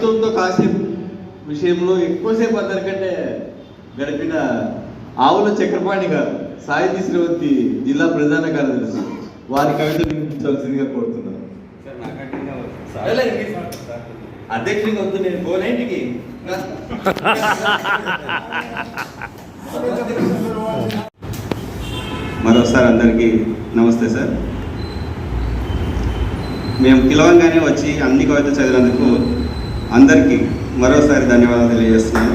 కవిత్వంతో కాసేపు విషయంలో ఎక్కువసేపు అందరికంటే గడిపిన ఆవుల చక్రపాణి గారు సాహితీ శ్రీవంతి జిల్లా ప్రధాన కార్యదర్శి వారి కవిత వినిపించవలసిందిగా కోరుతున్నాను. అధ్యక్షుడికి వద్దు నేను పోనేంటికి మరోసారి అందరికీ నమస్తే సార్. మేము పిలవంగానే వచ్చి అన్ని కవితలు చదివినందుకు అందరికీ మరోసారి ధన్యవాదాలు తెలియజేస్తున్నాను.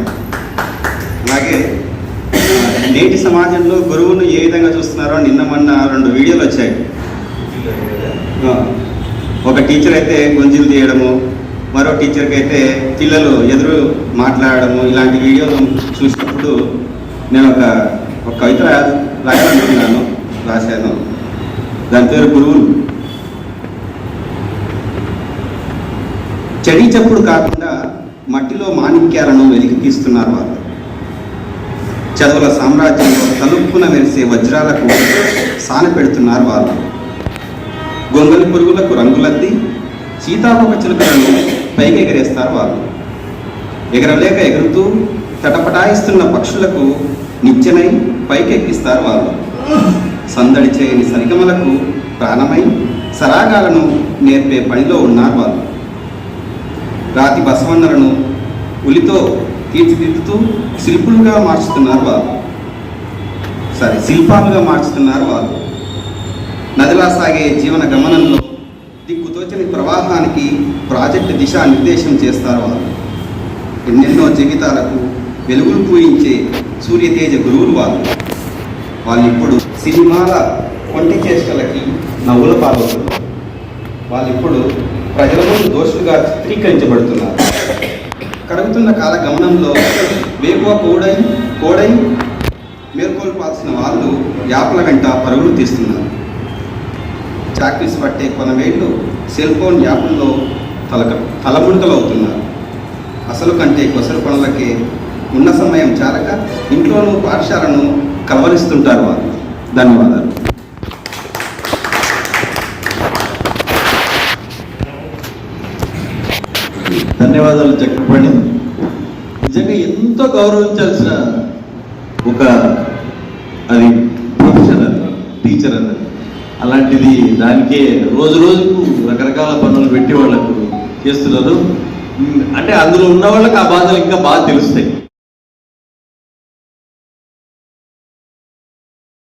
అలాగే నేటి సమాజంలో గురువును ఏ విధంగా చూస్తున్నారో నిన్న మొన్న రెండు వీడియోలు వచ్చాయి. ఒక టీచర్ అయితే గుంజీలు తీయడము మరో టీచర్కి అయితే పిల్లలు ఎదురు మాట్లాడడము ఇలాంటి వీడియోలు చూసినప్పుడు నేను ఒక ఒక కవిత రాయాలనుకున్నాను రాశాను. దాని పేరు గురువులు. చెడి చప్పుడు కాకుండా మట్టిలో మాణిక్యాలను వెలికి తీస్తున్నారు వాళ్ళు చదువుల సామ్రాజ్యంలో తలుపున మెరిసే వజ్రాలకు సాన పెడుతున్నారు వాళ్ళు గొంగలి పురుగులకు రంగులద్ది సీతాపక చిలుకలను పైకి ఎగరేస్తారు వాళ్ళు ఎగరలేక ఎగురుతూ తటపటాయిస్తున్న పక్షులకు నిచ్చెనై పైకెక్కిస్తారు వాళ్ళు సందడి చేయని సరిగమలకు ప్రాణమై సరాగాలను నేర్పే పనిలో ఉన్నారు వాళ్ళు రాతి బసవన్నలను ఉలితో తీర్చిదిద్దుతూ శిల్పులుగా మార్చుతున్నారు వారు. సారీ శిల్పాలుగా మార్చుతున్నారు వారు. నదిలా సాగే జీవన గమనంలో దిక్కుతోచని ప్రవాహానికి ప్రాజెక్టు దిశా నిర్దేశం చేస్తారు వారు. ఎన్నెన్నో జీవితాలకు వెలుగులు పూయించే సూర్యతేజ గురువులు వారు. వాళ్ళు ఇప్పుడు సినిమాల కొంటి చేష్టలకి నవ్వుల పాల్గొతున్నారు వాళ్ళు ఇప్పుడు ప్రజల ముందు దోషులుగా చిత్రీకరించబడుతున్నారు. కరుగుతున్న కాల గమనంలో వేకువ కోడై కోడై మేల్కొల్పాల్సిన వాళ్ళు యాప్ల వెంట పరుగులు తీస్తున్నారు. చాక్పీస్ పట్టే కొనవేళ్ళు సెల్ ఫోన్ యాప్ల్లో తలక తలముడకలవుతున్నారు. అసలు కంటే కొసరు పనులకే ఉన్న సమయం చాలక ఇంట్లోనూ పాఠశాలను కలవరిస్తుంటారు వారు ధన్యవాదాలు. ధన్యవాదాలు చక్రపాణి నిజంగా ఎంతో గౌరవించాల్సిన ఒక అది ప్రొఫెషన్ టీచర్ అన్నది అలాంటిది దానికే రోజు రోజుకు రకరకాల పనులు పెట్టి వాళ్ళకు చేస్తున్నారు. అంటే అందులో ఉన్న వాళ్ళకి ఆ బాధలు ఇంకా బాగా తెలుస్తాయి.